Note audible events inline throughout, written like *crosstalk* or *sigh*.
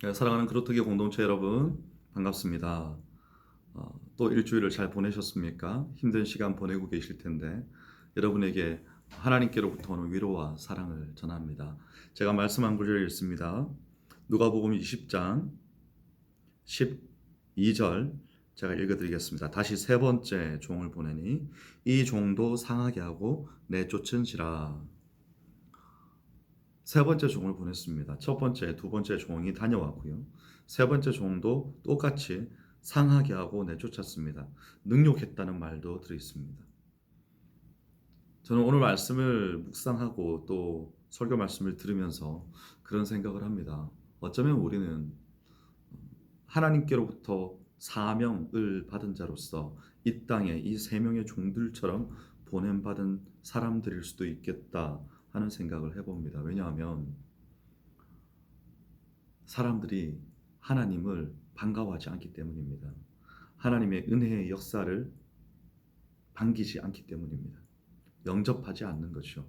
네, 사랑하는 그로트기 공동체 여러분 반갑습니다. 어, 또 일주일을 잘 보내셨습니까? 힘든 시간 보내고 계실 텐데 여러분에게 하나님께로부터 오는 위로와 사랑을 전합니다. 제가 말씀 한 구절 읽습니다. 누가복음 20장 12절 제가 읽어드리겠습니다. 다시 세 번째 종을 보내니 이 종도 상하게 하고 내쫓은지라. 세 번째 종을 보냈습니다. 첫 번째, 두 번째 종이 다녀왔고요. 세 번째 종도 똑같이 상하게 하고 내쫓았습니다. 능욕했다는 말도 들어 있습니다. 저는 오늘 말씀을 묵상하고 또 설교 말씀을 들으면서 그런 생각을 합니다. 어쩌면 우리는 하나님께로부터 사명을 받은 자로서 이 땅에 이 세 명의 종들처럼 보냄받은 사람들일 수도 있겠다 하는 생각을 해봅니다. 왜냐하면 사람들이 하나님을 반가워하지 않기 때문입니다. 하나님의 은혜의 역사를 반기지 않기 때문입니다. 영접하지 않는 것이죠.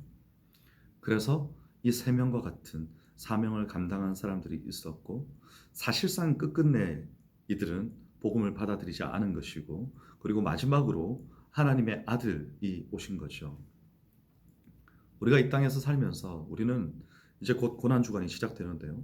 그래서 이 세 명과 같은 사명을 감당한 사람들이 있었고 사실상 끝끝내 이들은 복음을 받아들이지 않은 것이고 그리고 마지막으로 하나님의 아들이 오신 거죠. 우리가 이 땅에서 살면서 우리는 이제 곧 고난 주간이 시작되는데요.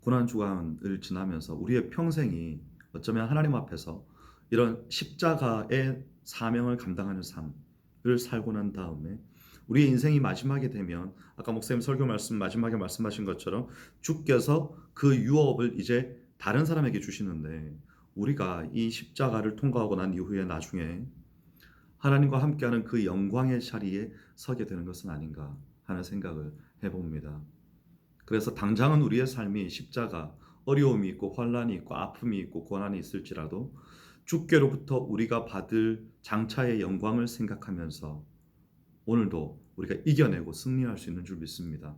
고난 주간을 지나면서 우리의 평생이 어쩌면 하나님 앞에서 이런 십자가의 사명을 감당하는 삶을 살고 난 다음에 우리의 인생이 마지막에 되면 아까 목사님 설교 말씀 마지막에 말씀하신 것처럼 주께서 그 유업을 이제 다른 사람에게 주시는데 우리가 이 십자가를 통과하고 난 이후에 나중에 하나님과 함께하는 그 영광의 자리에 서게 되는 것은 아닌가 하는 생각을 해봅니다. 그래서 당장은 우리의 삶이 십자가 어려움이 있고 환란이 있고 아픔이 있고 고난이 있을지라도 주께로부터 우리가 받을 장차의 영광을 생각하면서 오늘도 우리가 이겨내고 승리할 수 있는 줄 믿습니다.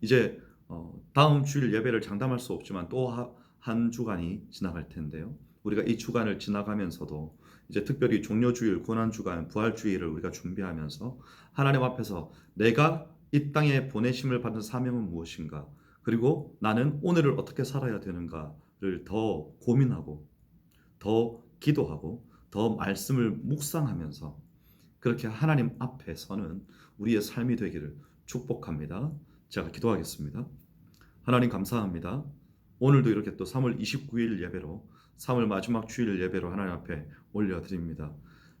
이제 어, 다음 주일 예배를 장담할 수 없지만 또 한 주간이 지나갈 텐데요. 우리가 이 주간을 지나가면서도 이제 특별히 종료주일, 고난주간, 부활주일을 우리가 준비하면서 하나님 앞에서 내가 이 땅에 보내심을 받은 사명은 무엇인가? 그리고 나는 오늘을 어떻게 살아야 되는가를 더 고민하고 더 기도하고 더 말씀을 묵상하면서 그렇게 하나님 앞에 서는 우리의 삶이 되기를 축복합니다. 제가 기도하겠습니다. 하나님 감사합니다. 오늘도 이렇게 또 3월 29일 예배로 3월 마지막 주일 예배로 하나님 앞에 올려드립니다.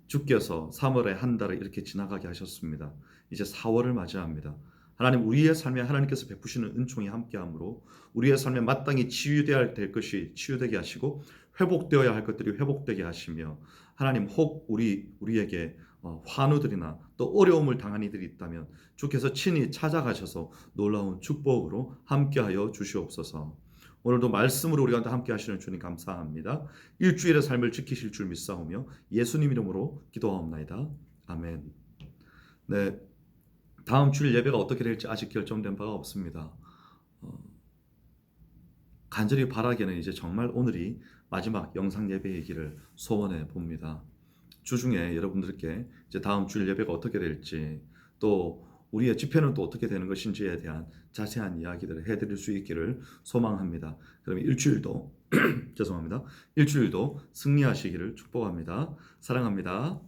주께서 3월의 한 달을 이렇게 지나가게 하셨습니다. 이제 4월을 맞이합니다. 하나님 우리의 삶에 하나님께서 베푸시는 은총이 함께함으로 우리의 삶에 마땅히 치유되어야 될 것이 치유되게 하시고 회복되어야 할 것들이 회복되게 하시며 하나님 혹 우리 우리에게 어, 환우들이나 또 어려움을 당한 이들이 있다면 주께서 친히 찾아가셔서 놀라운 축복으로 함께하여 주시옵소서. 오늘도 말씀으로 우리가 함께 하시는 주님 감사합니다. 일주일의 삶을 지키실 줄 믿사오며 예수님 이름으로 기도하옵나이다. 아멘. 네. 다음 주일 예배가 어떻게 될지 아직 결정된 바가 없습니다. 어, 간절히 바라기는 이제 정말 오늘이 마지막 영상 예배이기를 소원해 봅니다. 주중에 여러분들께 이제 다음 주일 예배가 어떻게 될지 또 우리의 집회는 또 어떻게 되는 것인지에 대한 자세한 이야기들을 해드릴 수 있기를 소망합니다. 그럼 일주일도 *clears throat* 죄송합니다. 일주일도 승리하시기를 축복합니다. 사랑합니다.